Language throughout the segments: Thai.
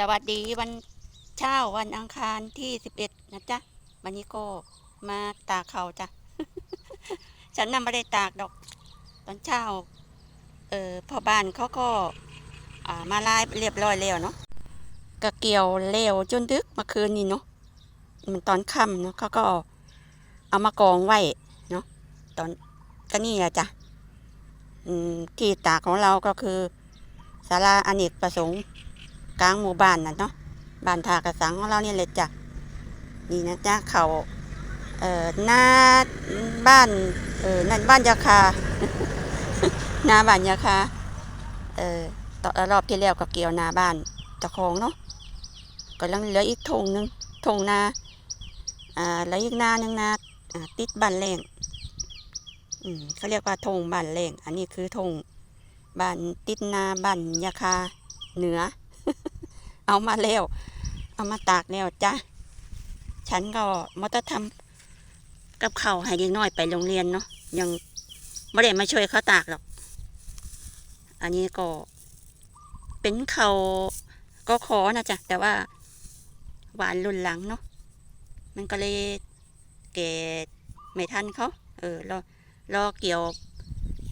สวัสดีวันเช้าวันอังคารที่11นะจ๊ะวันนี้ก็มาตากเขาจ้ะ ฉันน่ะไม่ได้ตากดอก ตอนเช้า เออพ่อบ้านเขาก็ อ่ามาลายเรียบร้อยแล้วเนาะก็เกี่ยวเลวจนดึกเมื่อคืนนี้เนาะมันตอนค่ำเนาะเขาก็เอามากองไว้เนาะตอนก็นี่แหละจ้ะอืมที่ตากของเราก็คือศาลาอเนกประสงค์ กลางหมู่บ้านน่ะเนาะบ้านทากระสังของเราเนี่ยเลยจ้ะนี่นะจ๊ะเขาเอ่อหน้าบ้านเออนั่นบ้านยาคาหน้าบ้านยาคาเออต่อรอบที่แล้วก็เกี่ยวหน้าบ้านเจ้าของเนาะก็ยังเหลืออีกทงหนึงทงนาอ่าแล้วอีกนานึงนาอ่าติดบ้านแรงอืมเขาเรียกว่าทงบ้านแรงอันนี้คือทงบ้านติดนาบ้านยาคาเหนือ เอามาแล้ว เอามาตากแล้วจ้ะฉันก็มาต้องทำกับเขาให้เด็กน้อยไปโรงเรียนเนาะยังไม่ได้มาช่วยเขาตากหรอก อันนี้ก็ เป็นเขาก็ขอนะจ๊ะแต่ว่า หวานรุ่นหลังเนาะมันก็เลยแก่ไม่ทันเขาเออรอรอเกี่ยว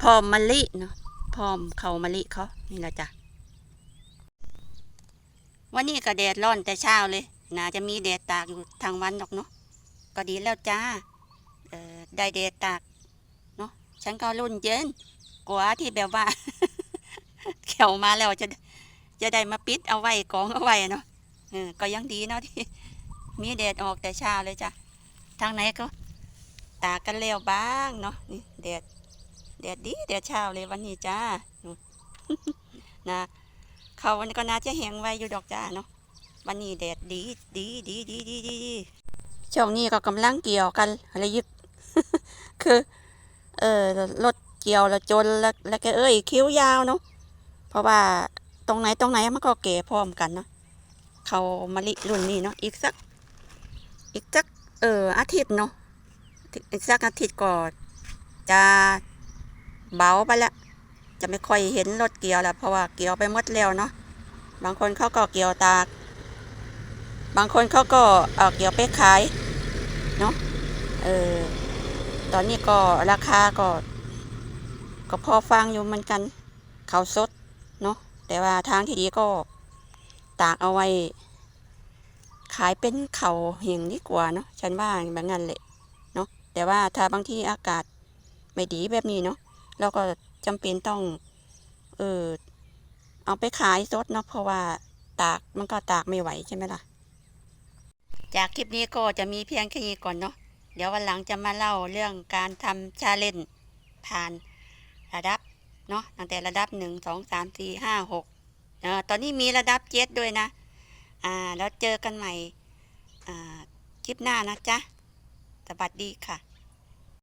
พร้อมมะลิเนาะพร้อมเขามะลิเขานี่แหละจ้ะ วันนี้ก็แดดร้อนแต่เช้าเลยน่าจะมีแดดตากอยู่ทางวันหรอกเนาะก็ดีแล้วจ้าเออได้แดดตากเนาะฉันก็รุ่นเย็นกว่าที่แบบว่าเขียวมาแล้วจะจะได้มาปิดเอาไว้กองเอาไว้เนาะเออก็ยังดีเนาะที่ มีแดดออกแต่เช้าเลยจ้ะทางไหนก็ตากกันแล้วบ้างเนาะนี่แดดแดดดีแดดเช้าเลยวันนี้จ้านะ เขาวันก็น่าจะแห้งไวอยู่ดอกจ้าเนาะวันนี้แดดดีดีดีดีดีดีดีช่วงนี้ก็กำลังเกี่ยวกันอะไรยึกคือ เออรถเกี่ยวแล้วจนแล้วแล้วก็เอ้ยคิ้วยาวเนาะเพราะว่าตรงไหนตรงไหนมันก็เก๋พร้อมกันเนาะเขามะลิรุ่นนี้เนาะอีกสัก อีกสัก เอออาทิตย์เนาะอีกสักอาทิตย์ก็จะเบาไปละจะไม่ค่อยเห็นรถเกี่ยวแล้วเพราะว่าเกี่ยวไปหมดแล้วเนาะ บางคนเขาก็เกี่ยวตาก บางคนเขาก็เออเกี่ยวไปขาย เนาะ เออ ตอนนี้ก็ราคาก็ ก็พอฟังอยู่เหมือนกัน เขาสด เนาะ แต่ว่าทางที่ดีก็ตากเอาไว้ ขายเป็นเขาเหี่ยงดีกว่าเนาะ ฉันว่าแบบนั้นแหละ เนาะ แต่ว่าถ้าบางที่อากาศไม่ดีแบบนี้เนาะ เราก็จำเป็นต้อง เออ เอาไปขายสดเนาะเพราะว่าตากมันก็ตากไม่ไหวใช่ไหมล่ะ จากคลิปนี้ก็จะมีเพียงแค่นี้ก่อนเนาะเดี๋ยววันหลังจะมาเล่าเรื่องการทำชาเลนจ์ผ่านระดับเนาะตั้งแต่ระดับหนึ่งสองสามสี่ห้าหกเออตอนนี้มีระดับเจ็ดด้วยนะ อ่า แล้วเจอกันใหม่ อ่า คลิปหน้านะจ๊ะ สวัสดีค่ะ